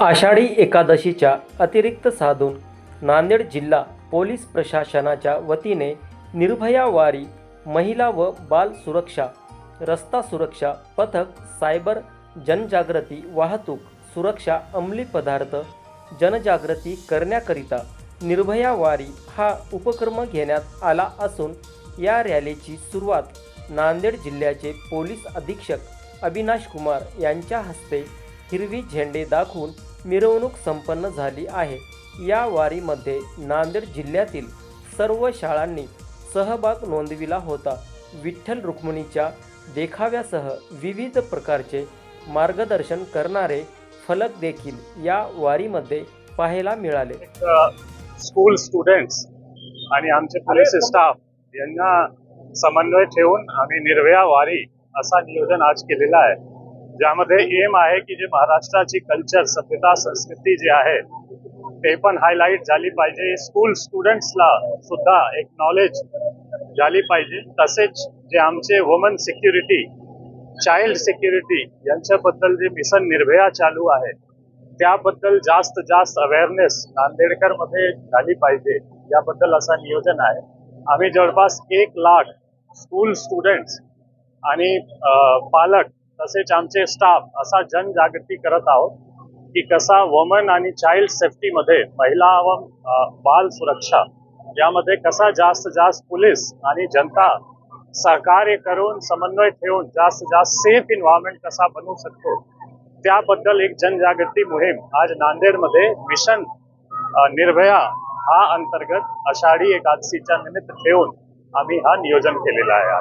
आषाढी एकादशीच्या अतिरिक्त साधून नांदेड जिल्हा पोलीस प्रशासनाच्या वतीने निर्भया वारी महिला व बाल सुरक्षा रस्ता सुरक्षा पथक सायबर जनजागृती वाहतूक सुरक्षा अंमली पदार्थ जनजागृती करण्याकरिता निर्भया वारी हा उपक्रम घेण्यात आला असून या रॅलीची सुरुवात नांदेड जिल्ह्याचे पोलीस अधीक्षक अविनाश कुमार यांच्या हस्ते हिरवी झेंडे दाखवून मिरवणूक संपन्न झाली आहे. या वारीमध्ये नांदेड जिल्ह्यातील सर्व शाळांनी सहभाग नोंदविला होता. विठ्ठल रुक्मिणीच्या देखाव्यासह विविध प्रकारचे मार्गदर्शन करणारे फलक देखील या वारीमध्ये पाहायला मिळाले. स्कूल स्टुडंट्स आणि आमचे पोलीस स्टाफ यांना समन्वय ठेवून आम्ही निर्भया वारी असा नियोजन आज केलेला आहे. ज्यामध्ये एम आहे की जे महाराष्ट्राची कल्चर सभ्यता संस्कृती जी आहे ते पण हायलाईट झाली पाहिजे. स्कूल स्टुडंट्सला सुद्धा एक नॉलेज झाली पाहिजे. तसेच जे आमचे वुमन सिक्युरिटी चाइल्ड सिक्युरिटी यांच्याबद्दल जे मिशन निर्भया चालू आहे त्याबद्दल जास्त जास्त अवेअरनेस नांदेडकरमध्ये झाली पाहिजे. याबद्दल असं नियोजन आहे. आम्ही जवळपास एक लाख स्कूल स्टुडंट्स आणि पालक तसेच आमचे स्टाफ असा जनजागृती करत आहोत की कसा वुमन आणि चाइल्ड सेफ्टीमध्ये महिला व बाल सुरक्षा यामध्ये कसा जास्त जास्त पोलीस आणि जनता सहकार्य करून समन्वय ठेवून जास्त जास्त सेफ इन्व्हायरमेंट कसा बनवू शकतो त्याबद्दल एक जनजागृती मोहीम आज नांदेडमध्ये मिशन निर्भया हा अंतर्गत आषाढी एकादशीच्या निमित्त ठेवून आम्ही हा नियोजन केलेला आहे.